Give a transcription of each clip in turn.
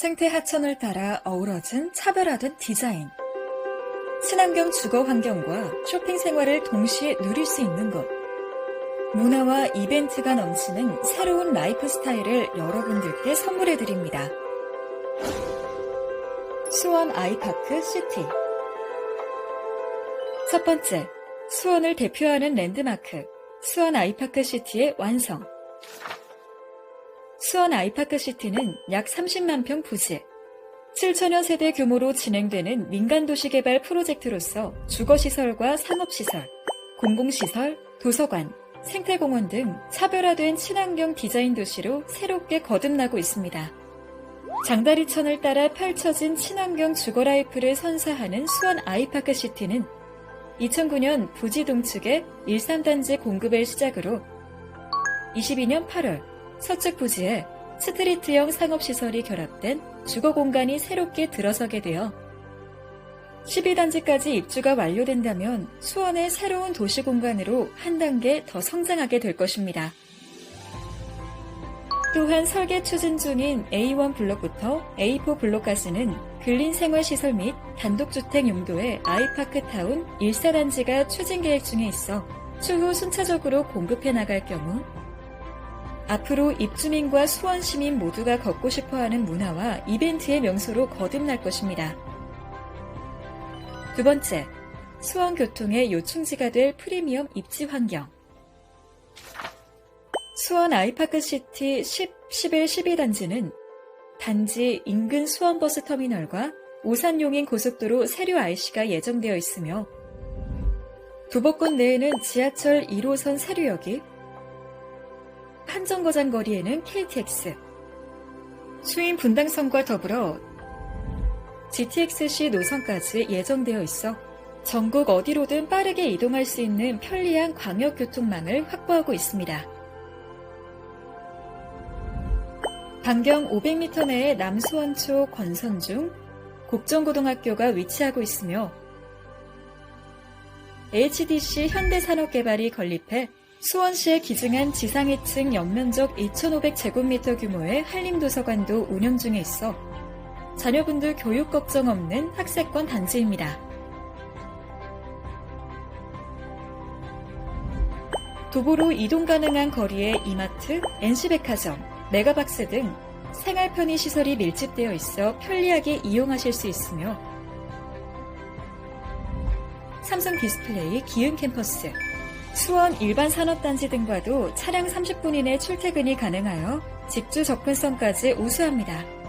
생태 하천을 따라 어우러진 차별화된 디자인. 친환경 주거 환경과 쇼핑 생활을 동시에 누릴 수 있는 곳. 문화와 이벤트가 넘치는 새로운 라이프 스타일을 여러분들께 선물해 드립니다. 수원 아이파크 시티. 첫 번째, 수원을 대표하는 랜드마크, 수원 아이파크 시티의 완성. 수원 아이파크 시티는 약 30만 평 부지, 7천여 세대 규모로 진행되는 민간 도시 개발 프로젝트로서 주거시설과 상업시설, 공공시설, 도서관, 생태공원 등 차별화된 친환경 디자인 도시로 새롭게 거듭나고 있습니다. 장다리천을 따라 펼쳐진 친환경 주거 라이프를 선사하는 수원 아이파크 시티는 2009년 부지 동축의 13단지 공급을 시작으로 22년 8월 서측 부지에 스트리트형 상업시설이 결합된 주거 공간이 새롭게 들어서게 되어 12단지까지 입주가 완료된다면 수원의 새로운 도시 공간으로 한 단계 더 성장하게 될 것입니다. 또한 설계 추진 중인 A1 블록부터 A4 블록까지는 근린 생활시설 및 단독주택 용도의 아이파크 타운 1사단지가 추진 계획 중에 있어 추후 순차적으로 공급해 나갈 경우 앞으로 입주민과 수원 시민 모두가 걷고 싶어 하는 문화와 이벤트의 명소로 거듭날 것입니다. 두 번째, 수원 교통의 요충지가 될 프리미엄 입지 환경. 수원 아이파크 시티 10, 11, 12단지는 단지 인근 수원버스 터미널과 오산용인 고속도로 세류 IC가 예정되어 있으며 도보권 내에는 지하철 1호선 세류역이 한정거장 거리에는 KTX, 수인 분당선과 더불어 GTX-C 노선까지 예정되어 있어 전국 어디로든 빠르게 이동할 수 있는 편리한 광역교통망을 확보하고 있습니다. 반경 500m 내에 남수원초 권선중 곡정고등학교가 위치하고 있으며 HDC 현대산업개발이 건립해 수원시에 기증한 지상 2층 연면적 2,500제곱미터 규모의 한림도서관도 운영 중에 있어 자녀분들 교육 걱정 없는 학세권 단지입니다. 도보로 이동 가능한 거리에 이마트, NC백화점, 메가박스 등 생활 편의 시설이 밀집되어 있어 편리하게 이용하실 수 있으며 삼성 디스플레이 기흥 캠퍼스, 수원 일반 산업단지 등과도 차량 30분 이내 출퇴근이 가능하여 집주 접근성까지 우수합니다.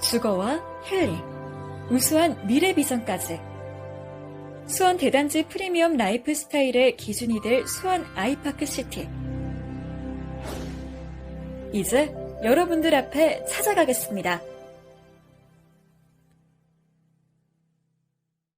주거와 힐링, 우수한 미래 비전까지. 수원 대단지 프리미엄 라이프 스타일의 기준이 될 수원 아이파크 시티. 이제 여러분들 앞에 찾아가겠습니다.